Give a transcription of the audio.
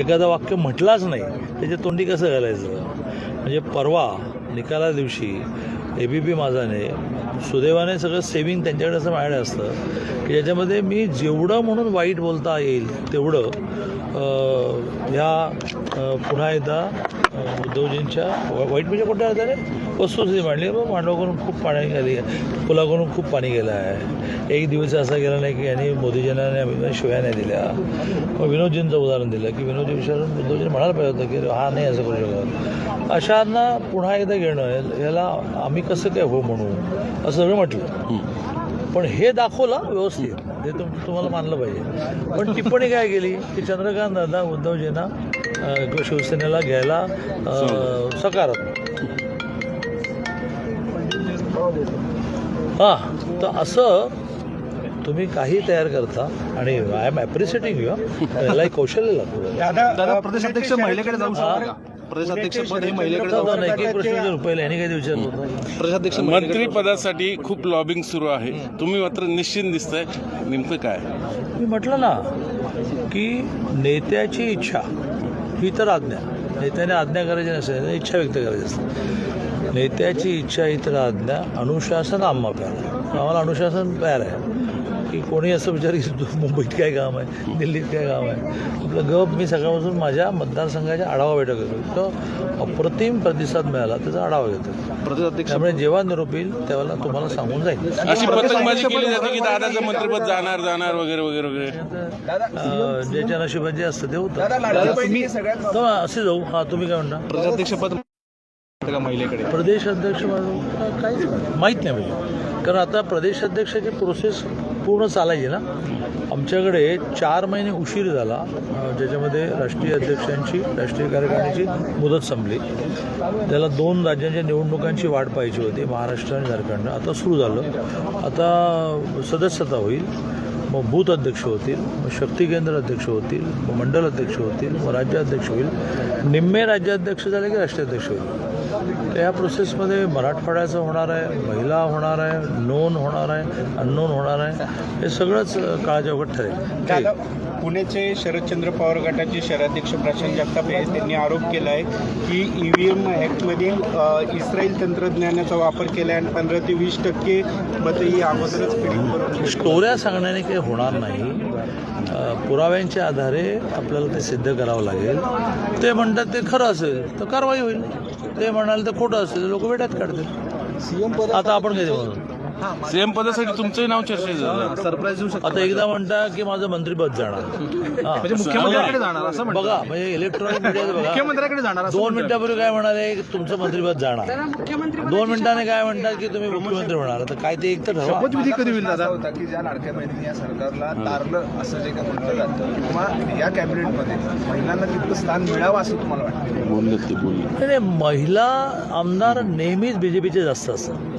एखादं वाक्य म्हटलाच नाही त्याच्या तोंडी कसं घालायचं? म्हणजे परवा निकाला दिवशी ए बी पी माझाने सुदैवाने सगळं सेविंग त्यांच्याकडे असं माझ्याकडे असतं की ज्याच्यामध्ये मी जेवढं म्हणून वाईट बोलता येईल तेवढं ह्या पुन्हा एकदा उद्धवजींच्या वाईट म्हणजे कोणत्या अर्थाने? वस्तुस्थिती मांडली. मग मांडवाकडून खूप पाणी गेली पुलाकडून खूप पाणी गेलं आहे. एक दिवस असा गेला नाही की यांनी मोदीजींना आणि अमित शिव्या नाही दिल्या. मग विनोदजींचं उदाहरण दिलं की विनोदजी विचारून उद्धवजींनी म्हणायला पाहिजे होतं की हा नाही असं करू शकत. अशांना पुन्हा एकदा घेणं याला आम्ही कसं काय हो म्हणू असं सगळं म्हटलं. पण हे दाखवलं व्यवस्थित. ते तुम तुम्हाला मानलं पाहिजे. पण टिप्पणी काय केली? की चंद्रकांत दादा उद्धवजींना किंवा शिवसेनेला घ्यायला सकारात्मक. हां तर असं तुम्ही काही तयार करता आणि आय एम ॲप्रिशिएटिंग यू याला एक कौशल्य लागतं दादा प्रदेशाध्यक्ष महिलेकडे जाऊ शकतो का प्रदेशाध्यक्ष हे महिलेकडे जाऊ मंत्री पदासाठी खूप लॉबिंग सुरू आहे. तुम्ही मात्र निश्चित दिसतंय. नेमकं काय? मी म्हटलं ना की नेत्याची इच्छा ही तर आज्ञा. नेत्याने आज्ञा करायची नसेल तर इच्छा व्यक्त करायची असते. नेत्याची इच्छा ही तर आज्ञा. अनुशासन आम्हा प्यार आहे. आम्हाला अनुशासन प्यार आहे. की कोणी असं विचार की मुंबईत काय काम आहे? दिल्लीत काय काम आहे? आपलं गप मी सकाळपासून माझ्या मतदारसंघाच्या आढावा बैठक घेतो. तो अप्रतिम प्रतिसाद मिळाला त्याचा आढावा घेतो. प्रदेशाध्यक्ष त्यामुळे जेव्हा निरोप येईल त्यावेळेला तुम्हाला सांगून जाईल. अशी पतंगबाजी केली जाते की दादाचं मंत्रिपद जाणार जाणार वगैरे वगैरे वगैरे. ज्याच्या नशिबात जे असतं ते होतं. असे जाऊ. हा तुम्ही काय म्हणता? प्रदेशाध्यक्ष पद का महिलेकडे? प्रदेश अध्यक्ष म्हणून काहीच माहीत नाही म्हणजे. कारण आता प्रदेश अध्यक्षाची प्रोसेस पूर्ण चालायची ना? आमच्याकडे चार महिने उशीर झाला. ज्याच्यामध्ये राष्ट्रीय अध्यक्षांची राष्ट्रीय कार्यकारिणीची मुदत संपली. त्याला दोन राज्यांच्या निवडणुकांची वाट पाहिजे होती महाराष्ट्र आणि झारखंड. आता सुरू झालं. आता सदस्यता होईल. मग बूथ अध्यक्ष होतील मग शक्ती केंद्र अध्यक्ष होतील मग मंडल अध्यक्ष होतील मग राज्याध्यक्ष होईल. निम्मे राज्याध्यक्ष झाले की राष्ट्राध्यक्ष होईल? या प्रोसेसमध्ये मराठवाड्याचं होणार आहे महिला होणार आहे नोन होणार आहे अननोन होणार आहे हे सगळंच ओघात ठरेल. दादा पुण्याचे शरदचंद्र पवार गटाचे शहराध्यक्ष प्रशांत जगताप त्यांनी आरोप केला आहे की ई व्ही एम ॲक्टमध्ये अ, इस्रायल तंत्रज्ञानाचा वापर केला आहे आणि पंधरा ते वीस टक्के मतं ही अगोदरच स्टोऱ्या सांगण्याने काही होणार नाही. पुराव्यांच्या आधारे आपल्याला ते सिद्ध करावं लागेल. ते म्हणतात ते खरं असेल तर कारवाई होईल. ते म्हणाल तर खोटं असेल लोक वेड्यात काढतील. आता आपण काय देऊ सीएम पदासाठी तुमचंही नाव चर्चेत झालं. सरप्राईज देऊ शकतो. आता एकदा म्हणता की माझं मंत्रीपद जाणार. हा. म्हणजे मुख्यमंत्र्याकडे जाणार असं. बघा म्हणजे इलेक्ट्रॉनिक मीडियाचं बघा. मुख्यमंत्र्याकडे जाणार असं दोन. मिनिटापूर्वी काय म्हणाले की तुमचं मंत्रीपद जाणार. दोन मिनिटाने काय म्हणतात की तुम्ही मुख्यमंत्री होणार. तर काय ते एक तर ठरवा. शपथविधी कधी होईल दादा? होता की ज्या लाडक्या बहिणी या सरकारला तारलं असं जे काही म्हटलं जातं किंवा या कॅबिनेटमध्ये महिलांना तितकं स्थान मिळावं असं तुम्हाला वाटतं? बोलले ते बोलले. नाही, नाही, महिला आमदार नेहमीच बी जे पीचे जास्त असतात.